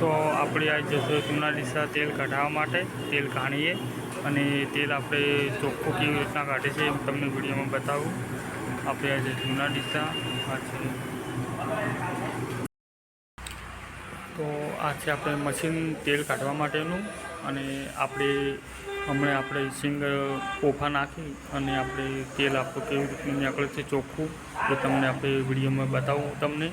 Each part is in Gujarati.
તો આપણે આવી જશું જૂના ડીસા તેલ કઢાવવા માટે તેલ કાઢીએ અને તેલ આપણે ચોખ્ખું કેવી રીતના કાઢે છે એ હું તમને વિડીયોમાં બતાવું. આપણે આજે જૂના ડીસા, આ છે તો આ છે આપણે મશીન તેલ કાઢવા માટેનું અને આપણે હમણાં આપણે સિંગ પોફા નાખી અને આપણે તેલ આપણું કેવી રીતનું નીકળે છે ચોખ્ખું એ તમને આપણે વિડીયોમાં બતાવું તમને.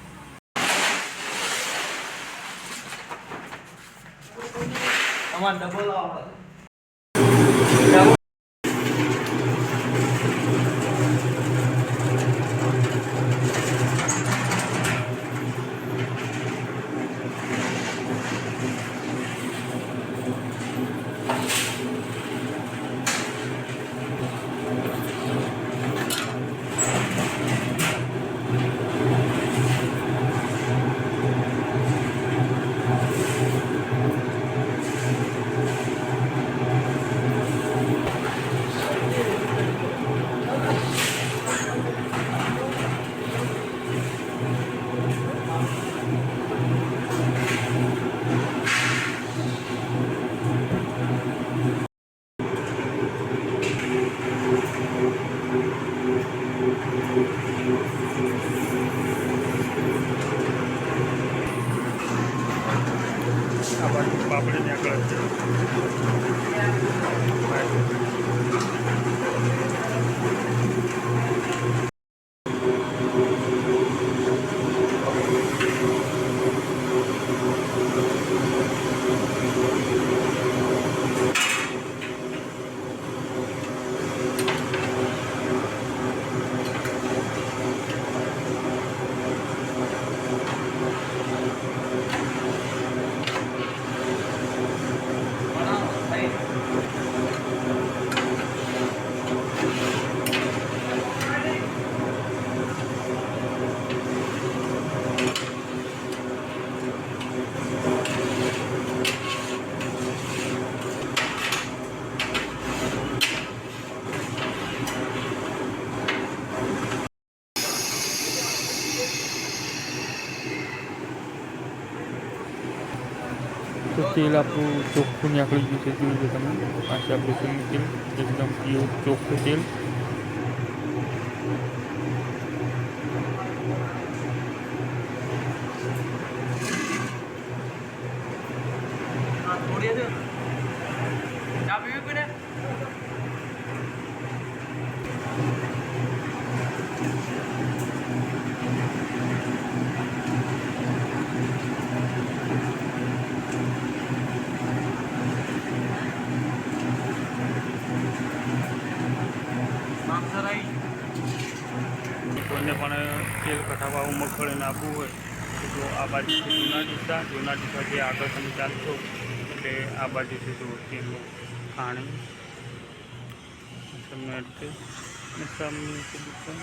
તમારે ડબલ આવે આ બાજુ પાપડી નીકળે છે તો તેલ આપણું ચોખ્ખું નીકળી ગયું છે જોયું છે તમે આ છે આપણું સિંગ તેલ એકદમ પ્યોર ચોખ્ખું તેલ ચા પીવી કોઈને પણ તેલ કઢાવવા મગફળીને આપવું હોય, તો આ બાજુથી જૂના ડીસા જૂના ડીસા જે આગળ તમે ચાલશો, એટલે આ છે જો તેલનું ખાણી. તમને છે દુકાન.